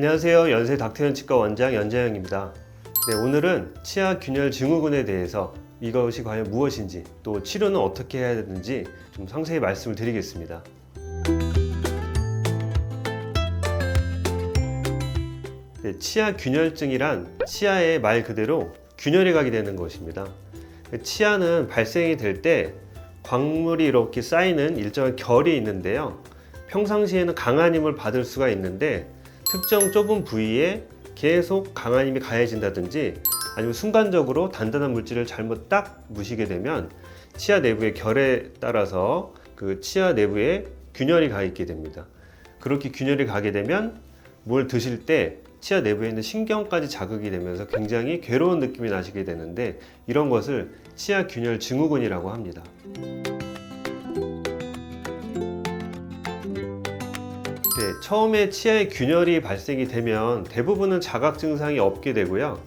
안녕하세요. 연세 닥터현 치과 원장 연재영입니다. 네, 오늘은 치아 균열 증후군에 대해서 이것이 과연 무엇인지 또 치료는 어떻게 해야 되는지 좀 상세히 말씀을 드리겠습니다. 네, 치아 균열증이란 치아의 말 그대로 균열이 가게 되는 것입니다. 치아는 발생이 될 때 광물이 이렇게 쌓이는 일정한 결이 있는데요. 평상시에는 강한 힘을 받을 수가 있는데 특정 좁은 부위에 계속 강한 힘이 가해진다든지 아니면 순간적으로 단단한 물질을 잘못 딱 무시게 되면 치아 내부의 결에 따라서 그 치아 내부에 균열이 가 있게 됩니다. 그렇게 균열이 가게 되면 뭘 드실 때 치아 내부에 있는 신경까지 자극이 되면서 굉장히 괴로운 느낌이 나시게 되는데 이런 것을 치아 균열 증후군이라고 합니다. 네, 처음에 치아에 균열이 발생이 되면 대부분은 자각 증상이 없게 되고요.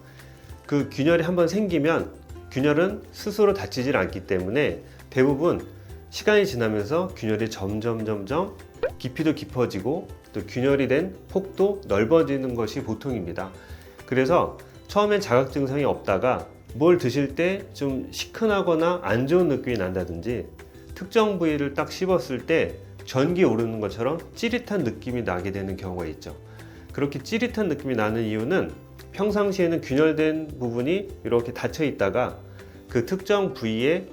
그 균열이 한번 생기면 균열은 스스로 닫히질 않기 때문에 대부분 시간이 지나면서 균열이 점점 점점 깊이도 깊어지고 또 균열이 된 폭도 넓어지는 것이 보통입니다. 그래서 처음엔 자각 증상이 없다가 뭘 드실 때 좀 시큰하거나 안 좋은 느낌이 난다든지 특정 부위를 딱 씹었을 때 전기 오르는 것처럼 찌릿한 느낌이 나게 되는 경우가 있죠. 그렇게 찌릿한 느낌이 나는 이유는 평상시에는 균열된 부분이 이렇게 닫혀 있다가 그 특정 부위에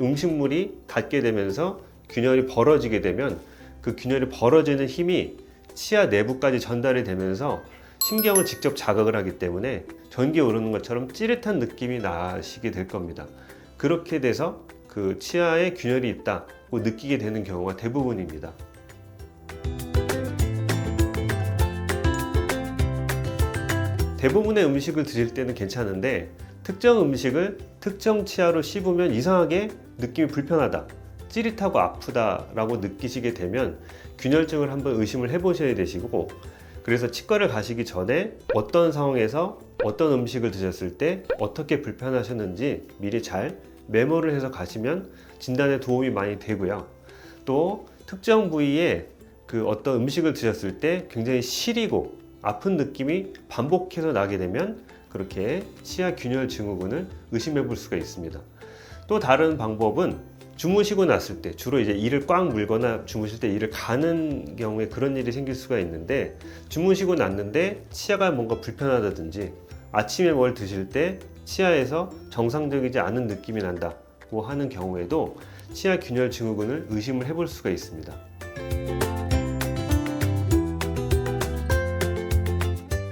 음식물이 닿게 되면서 균열이 벌어지게 되면 그 균열이 벌어지는 힘이 치아 내부까지 전달이 되면서 신경을 직접 자극을 하기 때문에 전기 오르는 것처럼 찌릿한 느낌이 나시게 될 겁니다. 그렇게 돼서 그 치아에 균열이 있다고 느끼게 되는 경우가 대부분입니다. 대부분의 음식을 드실 때는 괜찮은데 특정 음식을 특정 치아로 씹으면 이상하게 느낌이 불편하다, 찌릿하고 아프다라고 느끼시게 되면 균열증을 한번 의심을 해보셔야 되시고 그래서 치과를 가시기 전에 어떤 상황에서 어떤 음식을 드셨을 때 어떻게 불편하셨는지 미리 잘 메모를 해서 가시면 진단에 도움이 많이 되고요. 또 특정 부위에 그 어떤 음식을 드셨을 때 굉장히 시리고 아픈 느낌이 반복해서 나게 되면 그렇게 치아 균열 증후군을 의심해 볼 수가 있습니다. 또 다른 방법은 주무시고 났을 때 주로 이제 이를 꽉 물거나 주무실 때 이를 가는 경우에 그런 일이 생길 수가 있는데 주무시고 났는데 치아가 뭔가 불편하다든지 아침에 뭘 드실 때 치아에서 정상적이지 않은 느낌이 난다고 하는 경우에도 치아 균열 증후군을 의심을 해볼 수가 있습니다.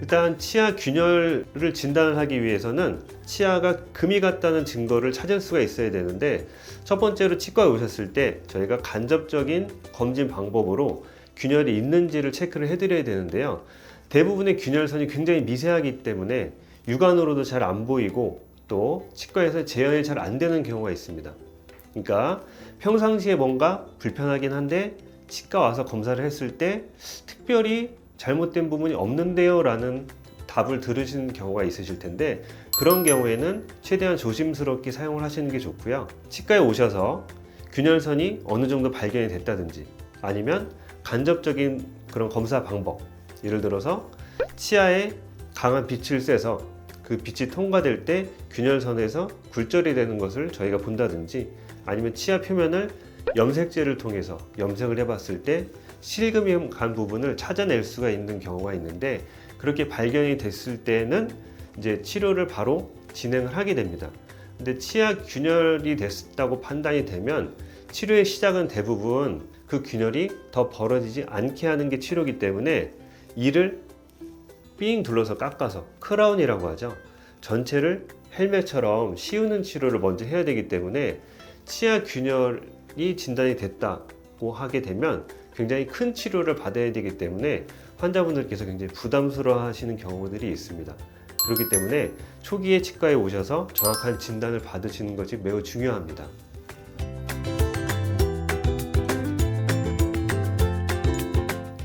일단 치아 균열을 진단을 하기 위해서는 치아가 금이 갔다는 증거를 찾을 수가 있어야 되는데 첫 번째로 치과에 오셨을 때 저희가 간접적인 검진 방법으로 균열이 있는지를 체크를 해드려야 되는데요. 대부분의 균열선이 굉장히 미세하기 때문에 육안으로도 잘 안 보이고 또 치과에서 재현이 잘 안 되는 경우가 있습니다. 그러니까 평상시에 뭔가 불편하긴 한데 치과 와서 검사를 했을 때 특별히 잘못된 부분이 없는데요 라는 답을 들으시는 경우가 있으실 텐데 그런 경우에는 최대한 조심스럽게 사용을 하시는 게 좋고요. 치과에 오셔서 균열선이 어느 정도 발견이 됐다든지 아니면 간접적인 그런 검사 방법 예를 들어서 치아에 강한 빛을 쐬서 그 빛이 통과될 때 균열선에서 굴절이 되는 것을 저희가 본다든지 아니면 치아 표면을 염색제를 통해서 염색을 해봤을 때 실금이 간 부분을 찾아낼 수가 있는 경우가 있는데 그렇게 발견이 됐을 때는 이제 치료를 바로 진행을 하게 됩니다. 근데 치아 균열이 됐다고 판단이 되면 치료의 시작은 대부분 그 균열이 더 벌어지지 않게 하는 게 치료기 때문에 이를 삥 둘러서 깎아서 크라운이라고 하죠. 전체를 헬멧처럼 씌우는 치료를 먼저 해야 되기 때문에 치아 균열이 진단이 됐다고 하게 되면 굉장히 큰 치료를 받아야 되기 때문에 환자분들께서 굉장히 부담스러워 하시는 경우들이 있습니다. 그렇기 때문에 초기에 치과에 오셔서 정확한 진단을 받으시는 것이 매우 중요합니다.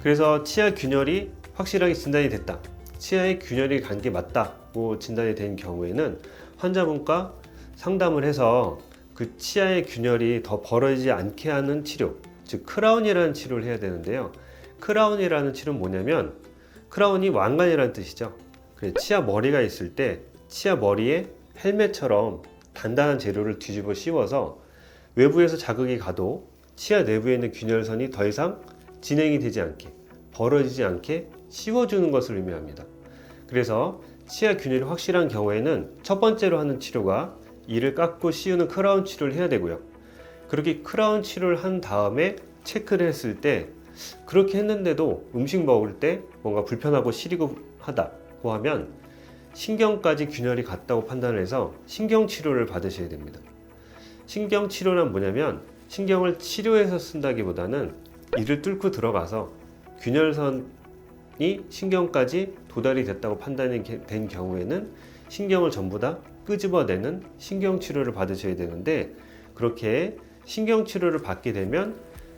그래서 치아 균열이 확실하게 진단이 됐다. 치아에 균열이 간 게 맞다고 진단이 된 경우에는 환자분과 상담을 해서 그 치아의 균열이 더 벌어지지 않게 하는 치료, 즉 크라운이라는 치료를 해야 되는데요. 크라운이라는 치료는 뭐냐면 크라운이 왕관이라는 뜻이죠. 그래서 치아 머리가 있을 때 치아 머리에 헬멧처럼 단단한 재료를 뒤집어 씌워서 외부에서 자극이 가도 치아 내부에 있는 균열선이 더 이상 진행이 되지 않게 벌어지지 않게 씌워주는 것을 의미합니다. 그래서 치아 균열이 확실한 경우에는 첫 번째로 하는 치료가 이를 깎고 씌우는 크라운 치료를 해야 되고요. 그렇게 크라운 치료를 한 다음에 체크를 했을 때 그렇게 했는데도 음식 먹을 때 뭔가 불편하고 시리고 하다고 하면 신경까지 균열이 갔다고 판단을 해서 신경 치료를 받으셔야 됩니다. 신경 치료란 뭐냐면 신경을 치료해서 쓴다기보다는 이를 뚫고 들어가서 균열선 이 신경까지 도달이 됐다고 판단이 된 경우에는 신경을 전부 다 끄집어내는 신경 치료를 받으셔야 되는데 그렇게 신경 치료를 받게 되면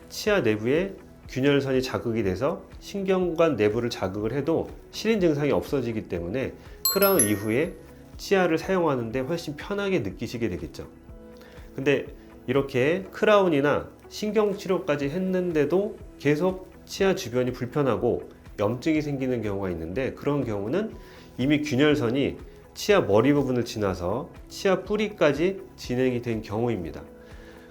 치아 내부에 균열선이 자극이 돼서 신경관 내부를 자극을 해도 실인 증상이 없어지기 때문에 크라운 이후에 치아를 사용하는데 훨씬 편하게 느끼시게 되겠죠. 근데 이렇게 크라운이나 신경 치료까지 했는데도 계속 치아 주변이 불편하고 염증이 생기는 경우가 있는데 그런 경우는 이미 균열선이 치아 머리 부분을 지나서 치아 뿌리까지 진행이 된 경우입니다.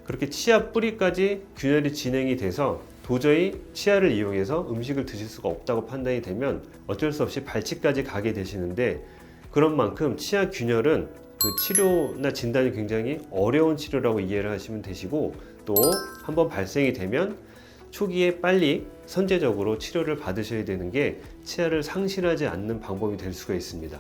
그렇게 치아 뿌리까지 균열이 진행이 돼서 도저히 치아를 이용해서 음식을 드실 수가 없다고 판단이 되면 어쩔 수 없이 발치까지 가게 되시는데 그런 만큼 치아 균열은 그 치료나 진단이 굉장히 어려운 치료라고 이해를 하시면 되시고 또 한번 발생이 되면 초기에 빨리 선제적으로 치료를 받으셔야 되는 게 치아를 상실하지 않는 방법이 될 수가 있습니다.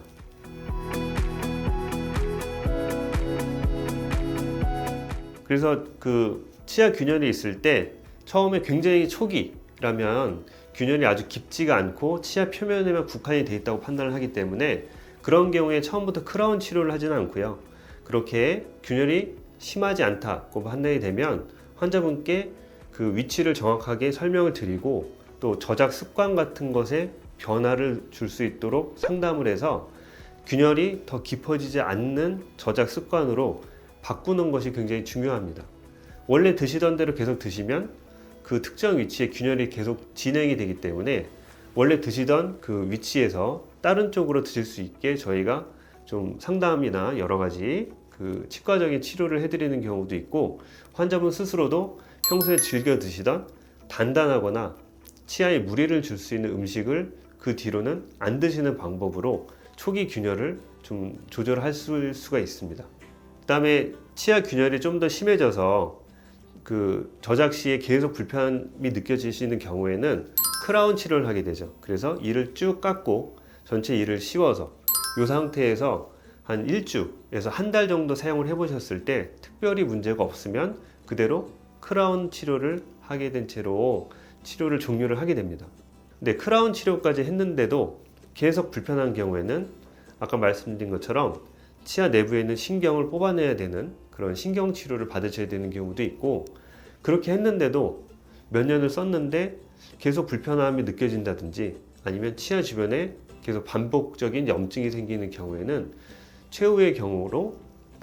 그래서 그 치아 균열이 있을 때 처음에 굉장히 초기라면 균열이 아주 깊지가 않고 치아 표면에만 국한이 돼 있다고 판단을 하기 때문에 그런 경우에 처음부터 크라운 치료를 하지는 않고요. 그렇게 균열이 심하지 않다고 판단이 되면 환자분께 그 위치를 정확하게 설명을 드리고 또 저작 습관 같은 것에 변화를 줄 수 있도록 상담을 해서 균열이 더 깊어지지 않는 저작 습관으로 바꾸는 것이 굉장히 중요합니다. 원래 드시던 대로 계속 드시면 그 특정 위치에 균열이 계속 진행이 되기 때문에 원래 드시던 그 위치에서 다른 쪽으로 드실 수 있게 저희가 좀 상담이나 여러 가지 그 치과적인 치료를 해드리는 경우도 있고 환자분 스스로도 평소에 즐겨 드시던 단단하거나 치아에 무리를 줄 수 있는 음식을 그 뒤로는 안 드시는 방법으로 초기 균열을 좀 조절할 수- 수가 있습니다. 그 다음에 치아 균열이 좀 더 심해져서 그 저작 시에 계속 불편함이 느껴지시는 경우에는 크라운 치료를 하게 되죠. 그래서 이를 쭉 깎고 전체 이를 씌워서 이 상태에서 한 일주에서 한 달 정도 사용을 해보셨을 때 특별히 문제가 없으면 그대로 크라운 치료를 하게 된 채로 치료를 종료를 하게 됩니다. 근데 크라운 치료까지 했는데도 계속 불편한 경우에는 아까 말씀드린 것처럼 치아 내부에 있는 신경을 뽑아내야 되는 그런 신경 치료를 받으셔야 되는 경우도 있고 그렇게 했는데도 몇 년을 썼는데 계속 불편함이 느껴진다든지 아니면 치아 주변에 계속 반복적인 염증이 생기는 경우에는 최후의 경우로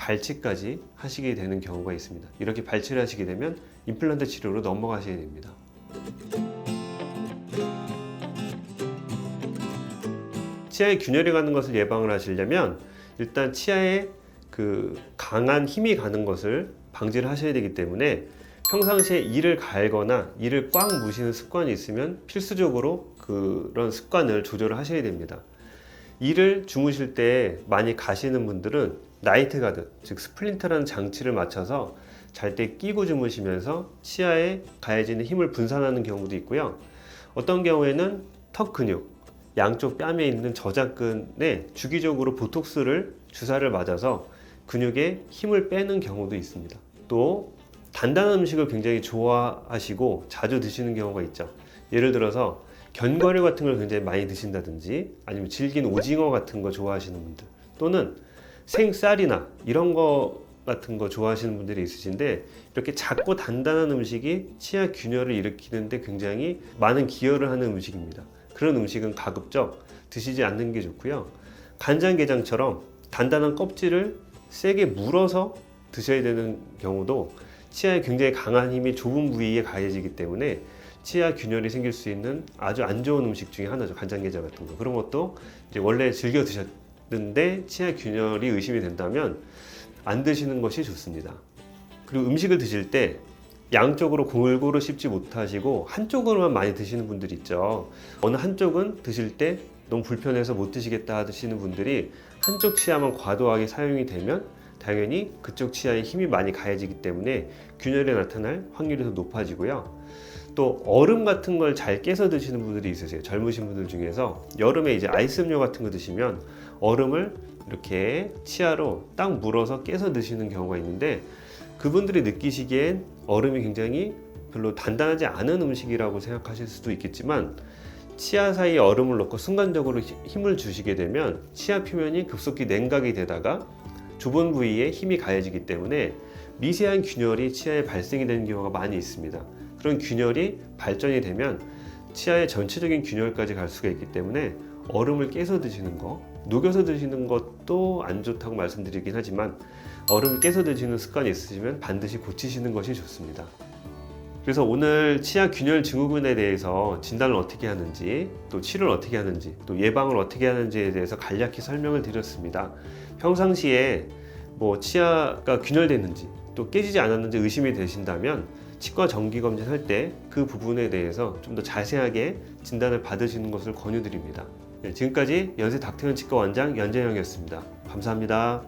발치까지 하시게 되는 경우가 있습니다. 이렇게 발치를 하시게 되면 임플란트 치료로 넘어가셔야 됩니다. 치아에 균열이 가는 것을 예방을 하시려면 일단 치아에 그 강한 힘이 가는 것을 방지를 하셔야 되기 때문에 평상시에 이를 갈거나 이를 꽉 무시는 습관이 있으면 필수적으로 그런 습관을 조절을 하셔야 됩니다. 이를 주무실 때 많이 가시는 분들은 나이트 가드, 즉 스플린터라는 장치를 맞춰서 잘 때 끼고 주무시면서 치아에 가해지는 힘을 분산하는 경우도 있고요. 어떤 경우에는 턱 근육, 양쪽 뺨에 있는 저작근에 주기적으로 보톡스를 주사를 맞아서 근육에 힘을 빼는 경우도 있습니다. 또 단단한 음식을 굉장히 좋아하시고 자주 드시는 경우가 있죠. 예를 들어서 견과류 같은 걸 굉장히 많이 드신다든지 아니면 질긴 오징어 같은 거 좋아하시는 분들 또는 생쌀이나 이런 거 같은 거 좋아하시는 분들이 있으신데 이렇게 작고 단단한 음식이 치아 균열을 일으키는데 굉장히 많은 기여를 하는 음식입니다. 그런 음식은 가급적 드시지 않는 게 좋고요. 간장게장처럼 단단한 껍질을 세게 물어서 드셔야 되는 경우도 치아에 굉장히 강한 힘이 좁은 부위에 가해지기 때문에 치아 균열이 생길 수 있는 아주 안 좋은 음식 중에 하나죠. 간장게장 같은 거. 그런 것도 이제 원래 즐겨 드셨 는데 치아 균열이 의심이 된다면 안 드시는 것이 좋습니다. 그리고 음식을 드실 때 양쪽으로 골고루 씹지 못하시고 한쪽으로만 많이 드시는 분들이 있죠. 어느 한쪽은 드실 때 너무 불편해서 못 드시겠다 하시는 분들이 한쪽 치아만 과도하게 사용이 되면 당연히 그쪽 치아에 힘이 많이 가해지기 때문에 균열이 나타날 확률이 더 높아지고요. 또 얼음 같은 걸 잘 깨서 드시는 분들이 있으세요. 젊으신 분들 중에서 여름에 이제 아이스 음료 같은 거 드시면 얼음을 이렇게 치아로 딱 물어서 깨서 드시는 경우가 있는데 그분들이 느끼시기엔 얼음이 굉장히 별로 단단하지 않은 음식이라고 생각하실 수도 있겠지만 치아 사이에 얼음을 넣고 순간적으로 히- 힘을 주시게 되면 치아 표면이 급속히 냉각이 되다가 좁은 부위에 힘이 가해지기 때문에 미세한 균열이 치아에 발생이 되는 경우가 많이 있습니다. 그런 균열이 발전이 되면 치아의 전체적인 균열까지 갈 수가 있기 때문에 얼음을 깨서 드시는 거, 녹여서 드시는 것도 안 좋다고 말씀드리긴 하지만 얼음을 깨서 드시는 습관이 있으시면 반드시 고치시는 것이 좋습니다. 그래서 오늘 치아 균열 증후군에 대해서 진단을 어떻게 하는지, 또 치료를 어떻게 하는지, 또 예방을 어떻게 하는지에 대해서 간략히 설명을 드렸습니다. 평상시에 뭐 치아가 균열됐는지, 또 깨지지 않았는지 의심이 되신다면 치과 정기 검진할 때 그 부분에 대해서 좀 더 자세하게 진단을 받으시는 것을 권유드립니다. 네, 지금까지 연세 닥터현 치과 원장 연재영이었습니다. 감사합니다.